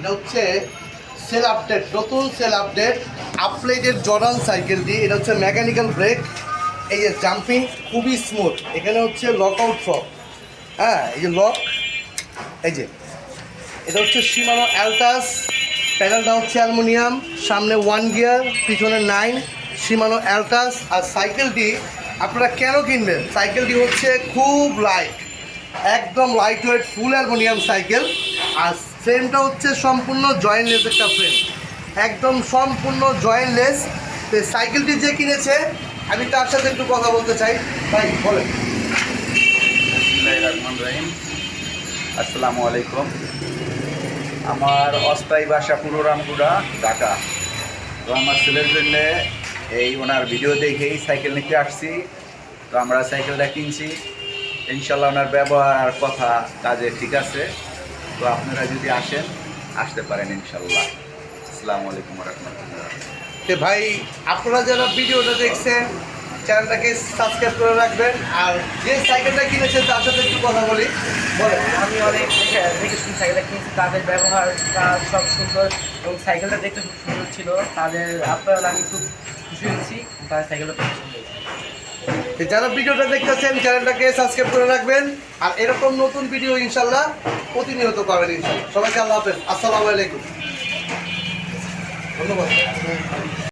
এটা হচ্ছে sale update, নতুন সেল আপডেট আপলেটের জর্ডান সাইকেলটি এটা হচ্ছে মেকানিক্যাল ব্রেক এই যে জাম্পিং খুবই স্মুথ এখানে হচ্ছে লক আউট ফ্রক হ্যাঁ এই যে লক এই যে। এটা হচ্ছে সীমানো অ্যালটাস প্যানেলটা হচ্ছে অ্যালুমিনিয়াম সামনে ওয়ান গিয়ার পিছনে নাইন সীমানো অ্যালটাস আর সাইকেলটি আপনারা কেন কিনবেন? সাইকেলটি হচ্ছে খুব লাইট একদম light weight full aluminium cycle. আর ফ্রেমটা হচ্ছে সম্পূর্ণ জয়েন্টলেস একটা ফ্রেম একদম সম্পূর্ণ জয়েন্টলেস তো সাইকেলটি যে কিনেছে, আমি তার সাথে একটু কথা বলতে চাই। ভাই, বলেন। রহমানির রহিম। আসসালামু আলাইকুম। আমার অস্থায়ী বাসা পুরোরামপুরা ঢাকা। তো আমার ছেলের জন্য এই ওনার ভিডিও দেখেই সাইকেল নিতে আসছি। তো আমরা সাইকেলটা কিনছি। ইনশাল্লাহ ওনার ব্যবহার কথা কাজে ঠিক আছে। তো আপনারা যদি আসেন আসতে পারেন ইনশাল্লাহ আসসালামু আলাইকুম রহমতুল্লাহ যে ভাই আপনারা যারা ভিডিওটা দেখছেন চ্যানেলটাকে সাবস্ক্রাইব করে রাখবেন আর যে সাইকেলটা কিনেছেন তার সাথে একটু কথা বলি। বলেন। আমি অনেক দেখে শুনে সাইকেলটা কিনেছি তাদের ব্যবহার কাজ সব সুন্দর এবং সাইকেলটা দেখতে খুব সুন্দর ছিল। তাদের আপনারা আমি খুব খুশি হয়েছি তাদের সাইকেলটা খুব সুন্দর তো যারা ভিডিওটা দেখতেছেন, চ্যানেলটাকে সাবস্ক্রাইব করে রাখবেন। আর এরকম নতুন ভিডিও ইনশাল্লাহ প্রতিনিয়ত পাবেন ইনশাল্লাহ সবাইকে আল্লাহ হাফেজ। আসসালামু আলাইকুম। ধন্যবাদ।